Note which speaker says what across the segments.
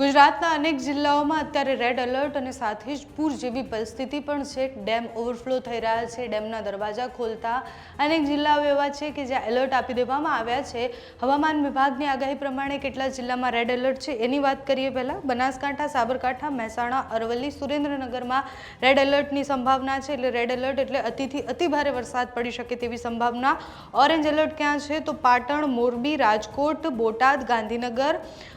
Speaker 1: ગુજરાતના અનેક જિલ્લાઓમાં અત્યારે રેડ એલર્ટ અને સાથે જ પૂર જેવી પરિસ્થિતિ પણ છે. ડેમ ઓવરફ્લો થઈ રહ્યા છે, ડેમના દરવાજા ખોલતા. અનેક જિલ્લાઓ એવા છે કે જ્યાં એલર્ટ આપી દેવામાં આવ્યા છે. હવામાન વિભાગની આગાહી પ્રમાણે કેટલા જિલ્લામાં રેડ એલર્ટ છે એની વાત કરીએ પહેલાં. બનાસકાંઠા, સાબરકાંઠા, મહેસાણા, અરવલ્લી, સુરેન્દ્રનગરમાં રેડ એલર્ટની સંભાવના છે. એટલે રેડ એલર્ટ એટલે અતિથી અતિ ભારે વરસાદ પડી શકે તેવી સંભાવના. ઓરેન્જ એલર્ટ ક્યાં છે? તો પાટણ, મોરબી, રાજકોટ, બોટાદ, ગાંધીનગર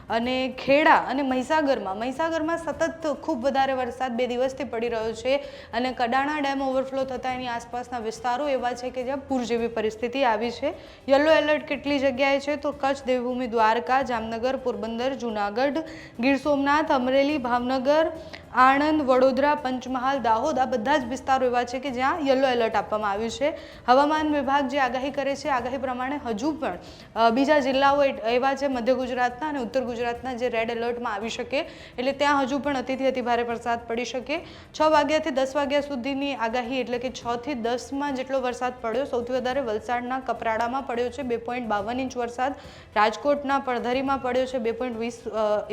Speaker 1: અને ખેડા અને મહીસાગરમાં મહીસાગરમાં સતત ખૂબ વધારે વરસાદ બે દિવસથી પડી રહ્યો છે અને કડાણા ડેમ ઓવરફ્લો થતાં એની આસપાસના વિસ્તારો એવા છે કે જ્યાં પૂર જેવી પરિસ્થિતિ આવી છે. યલો એલર્ટ કેટલી જગ્યાએ છે તો કચ્છ, દેવભૂમિ, દ્વારકા, જામનગર, પોરબંદર, જૂનાગઢ, ગીર સોમનાથ, અમરેલી, ભાવનગર આણંદ, વડોદરા, પંચમહાલ, દાહોદ આ બધા જ વિસ્તારો એવા છે કે જ્યાં યલો એલર્ટ આપવામાં આવ્યું છે. હવામાન વિભાગ જે આગાહી કરે છે, આગાહી પ્રમાણે હજુ પણ બીજા જિલ્લાઓ એવા છે મધ્ય ગુજરાતના અને ઉત્તર ગુજરાતના જે રેડ એલર્ટમાં આવી શકે, એટલે ત્યાં હજુ પણ અતિથી અતિ ભારે વરસાદ પડી શકે. છ વાગ્યાથી દસ વાગ્યા સુધીની આગાહી એટલે કે છથી દસમાં જેટલો વરસાદ પડ્યો, સૌથી વધારે વલસાડના કપરાડામાં પડ્યો છે, બે પોઈન્ટ બાવન ઇંચ વરસાદ. રાજકોટના પડધરીમાં પડ્યો છે, બે પોઈન્ટ વીસ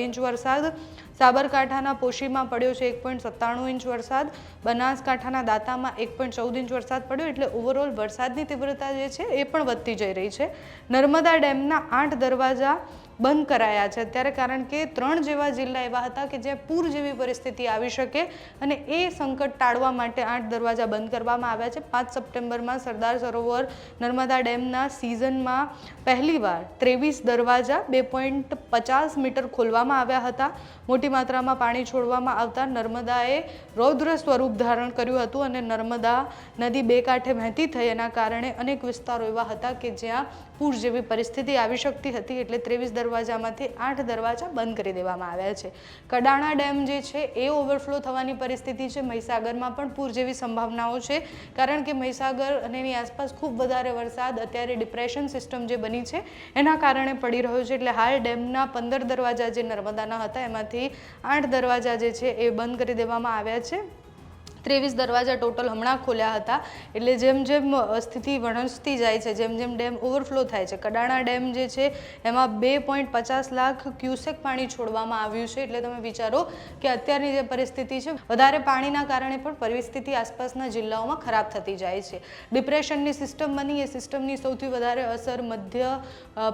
Speaker 1: ઇંચ વરસાદ. સાબરકાંઠાના પોશીમાં પડ્યો છે એક પોઈન્ટ સત્તાણું ઇંચ વરસાદ. બનાસકાંઠાના દાંતામાં એક પોઈન્ટ ચૌદ ઇંચ વરસાદ પડ્યો એટલે ઓવરઓલ વરસાદની તીવ્રતા જે છે એ પણ વધતી જઈ રહી છે. નર્મદા ડેમના આઠ દરવાજા બંધ કરાયા છે. અત્યારે કારણ કે ત્રણ જેવા જિલ્લા એવા હતા કે જ્યાં પૂર જેવી પરિસ્થિતિ આવી શકે અને એ સંકટ ટાળવા માટે આઠ દરવાજા બંધ કરવામાં આવ્યા છે. પાંચ સપ્ટેમ્બરમાં સરદાર સરોવર નર્મદા ડેમના સિઝનમાં પહેલીવાર ત્રેવીસ દરવાજા બે પોઈન્ટ પચાસ મીટર ખોલવામાં આવ્યા હતા. મોટી માત્રામાં પાણી છોડવામાં આવતા નર્મદાએ રૌદ્ર સ્વરૂપ ધારણ કર્યું હતું અને નર્મદા નદી બે કાંઠે વહેતી થઈ એના કારણે અનેક વિસ્તારો એવા હતા કે જ્યાં પૂર જેવી પરિસ્થિતિ આવી શકતી હતી. એટલે ત્રેવીસ દરવાજામાંથી આઠ દરવાજા બંધ કરી દેવામાં આવ્યા છે. કડાણા ડેમ જે છે, એ ઓવરફ્લો થવાની પરિસ્થિતિ છે. મહીસાગરમાં પણ પૂર જેવી સંભાવનાઓ છે, કારણ કે મહીસાગર અને એની આસપાસ ખૂબ વધારે વરસાદ, અત્યારે ડિપ્રેશન સિસ્ટમ જે બની છે, એના કારણે પડી રહ્યો છે. એટલે હાલ ડેમના પંદર દરવાજા જે નર્મદાના હતા, એમાંથી આઠ દરવાજા જે છે, એ બંધ કરી દેવામાં આવ્યા છે. ત્રેવીસ દરવાજા ટોટલ હમણાં ખોલ્યા હતા. એટલે જેમ જેમ સ્થિતિ વણસતી જાય છે, જેમ જેમ ડેમ ઓવરફ્લો થાય છે, કડાણા ડેમ જે છે, એમાં બે પોઈન્ટ પચાસ લાખ ક્યુસેક પાણી છોડવામાં આવ્યું છે. એટલે તમે વિચારો કે અત્યારની જે પરિસ્થિતિ છે, વધારે પાણીના કારણે પણ પરિસ્થિતિ આસપાસના જિલ્લાઓમાં ખરાબ થતી જાય છે. ડિપ્રેશનની સિસ્ટમ બની, એ સિસ્ટમની સૌથી વધારે અસર મધ્ય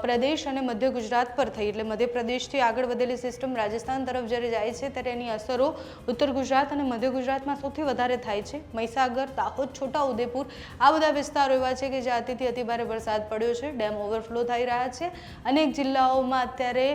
Speaker 1: પ્રદેશ અને મધ્ય ગુજરાત પર થઈ. એટલે મધ્યપ્રદેશથી આગળ વધેલી સિસ્ટમ રાજસ્થાન તરફ જ્યારે જાય છે, ત્યારે એની અસરો ઉત્તર ગુજરાત અને મધ્ય ગુજરાતમાં સૌથી વધારે થાય છે. મહીસાગર, દાહોદ, છોટા ઉદેપુર આ બધા વિસ્તારો એવા છે કે જ્યાં અતિથી અતિભારે વરસાદ પડ્યો છે. ડેમ ઓવરફ્લો થઈ રહ્યા છે. અનેક જિલ્લાઓમાં અત્યારે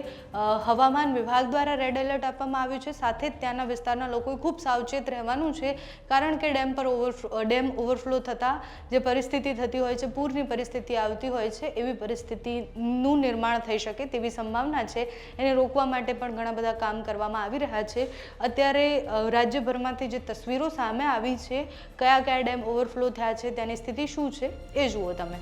Speaker 1: હવામાન વિભાગ દ્વારા રેડ એલર્ટ આપવામાં આવ્યું છે. સાથે જ ત્યાંના વિસ્તારના લોકોએ ખૂબ સાવચેત રહેવાનું છે, કારણ કે ડેમ પર ઓવરફ્લો ડેમ ઓવરફ્લો થતાં જે પરિસ્થિતિ થતી હોય છે, પૂરની પરિસ્થિતિ આવતી હોય છે, એવી પરિસ્થિતિનું નિર્માણ થઈ શકે તેવી સંભાવના છે. એને રોકવા માટે પણ ઘણા બધા કામ કરવામાં આવી રહ્યા છે. અત્યારે રાજ્યભરમાંથી જે તસવીરો સામે આવી છે? કયા કયા ડેમ ઓવરફ્લો થયા છે? તેની સ્થિતિ શું છે? એ જુઓ તમે.